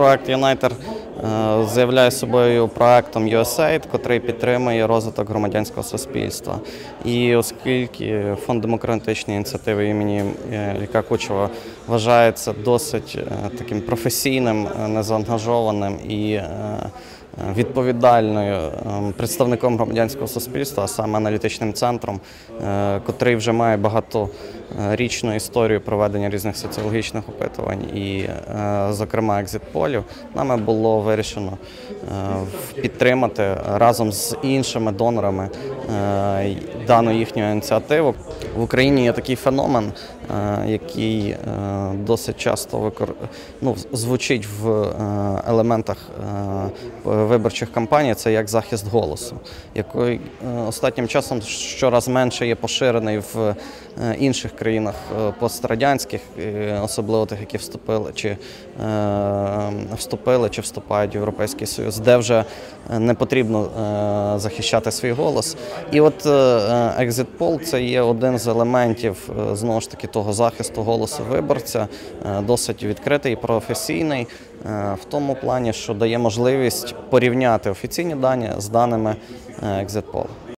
проект Юнайтер з'являє собою проектом USAID, котрий підтримує розвиток громадянського суспільства. І оскільки фонд демократичної ініціативи імені е, Ліка Кучева вважається досить е, таким професійним, е, незаангажованим і відповідальною ем, представником громадянського суспільства, а саме аналітичним центром, е, котрий вже має багаторічну історію проведення різних соціологічних опитувань і, е, зокрема, екзит-полів, нами було вирішено е, підтримати разом з іншими донорами е, дану їхню ініціативу. В Україні є такий феномен, е, який е, досить часто викор... ну, звучить в е, елементах е, виборчих кампаній, це як захист голосу, який е, останнім часом щораз менше є поширений в е, інших країнах е, пострадянських, е, особливо тих, які вступили чи е, вступили чи вступають в Європейський Союз, де вже е, не потрібно е, захищати свій голос. І от Exit Poll – це є один з елементів е, знову ж таки того захисту голосу виборця, е, досить відкритий і професійний е, в тому плані, що дає можливість порівняти офіційні дані з даними е, Exit Poll.